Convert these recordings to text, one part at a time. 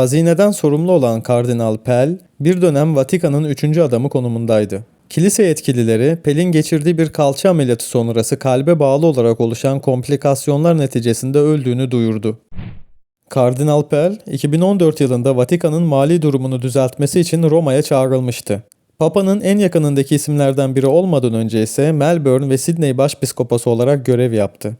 Hazineden sorumlu olan Kardinal Pell, bir dönem Vatikan'ın üçüncü adamı konumundaydı. Kilise yetkilileri, Pell'in geçirdiği bir kalça ameliyatı sonrası kalbe bağlı olarak oluşan komplikasyonlar neticesinde öldüğünü duyurdu. Kardinal Pell, 2014 yılında Vatikan'ın mali durumunu düzeltmesi için Roma'ya çağrılmıştı. Papa'nın en yakınındaki isimlerden biri olmadan önce ise Melbourne ve Sydney Başpiskoposu olarak görev yaptı.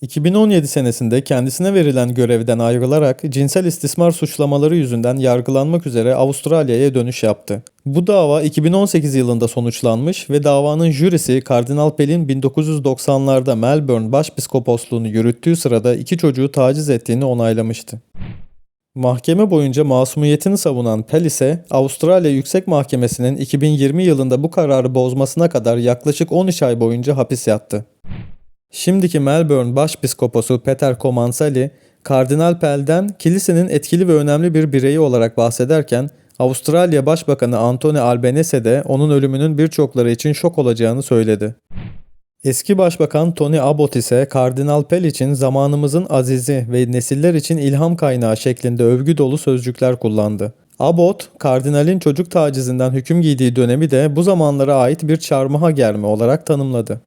2017 senesinde kendisine verilen görevden ayrılarak cinsel istismar suçlamaları yüzünden yargılanmak üzere Avustralya'ya dönüş yaptı. Bu dava 2018 yılında sonuçlanmış ve davanın jürisi Kardinal Pell'in 1990'larda Melbourne Başpiskoposluğunu yürüttüğü sırada iki çocuğu taciz ettiğini onaylamıştı. Mahkeme boyunca masumiyetini savunan Pell ise Avustralya Yüksek Mahkemesi'nin 2020 yılında bu kararı bozmasına kadar yaklaşık 13 ay boyunca hapis yattı. Şimdiki Melbourne Başpiskoposu Peter Comansali, Kardinal Pell'den kilisenin etkili ve önemli bir bireyi olarak bahsederken Avustralya Başbakanı Anthony Albanese de onun ölümünün birçokları için şok olacağını söyledi. Eski Başbakan Tony Abbott ise Kardinal Pell için zamanımızın azizi ve nesiller için ilham kaynağı şeklinde övgü dolu sözcükler kullandı. Abbott, kardinalin çocuk tacizinden hüküm giydiği dönemi de bu zamanlara ait bir çarmıha germe olarak tanımladı.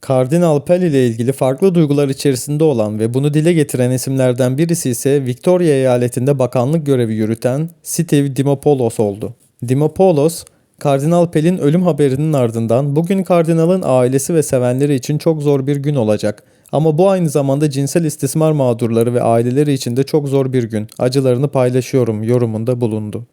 Kardinal Pell ile ilgili farklı duygular içerisinde olan ve bunu dile getiren isimlerden birisi ise Victoria eyaletinde bakanlık görevi yürüten Steve Dimopoulos oldu. Dimopoulos, Kardinal Pell'in ölüm haberinin ardından bugün kardinalın ailesi ve sevenleri için çok zor bir gün olacak. Ama bu aynı zamanda cinsel istismar mağdurları ve aileleri için de çok zor bir gün. Acılarını paylaşıyorum yorumunda bulundu.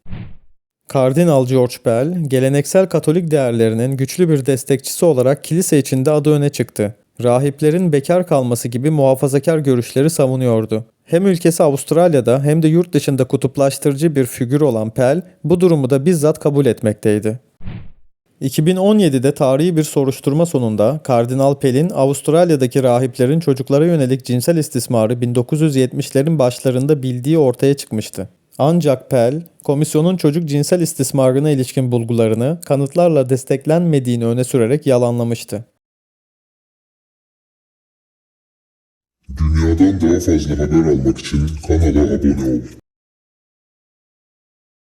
Kardinal George Pell, geleneksel Katolik değerlerinin güçlü bir destekçisi olarak kilise içinde adı öne çıktı. Rahiplerin bekar kalması gibi muhafazakar görüşleri savunuyordu. Hem ülkesi Avustralya'da hem de yurt dışında kutuplaştırıcı bir figür olan Pell, bu durumu da bizzat kabul etmekteydi. 2017'de tarihi bir soruşturma sonunda Kardinal Pell'in Avustralya'daki rahiplerin çocuklara yönelik cinsel istismarı 1970'lerin başlarında bildiği ortaya çıkmıştı. Ancak Pell, komisyonun çocuk cinsel istismarına ilişkin bulgularını kanıtlarla desteklenmediğini öne sürerek yalanlamıştı. Dünyadan daha fazla haber almak için kanala abone ol.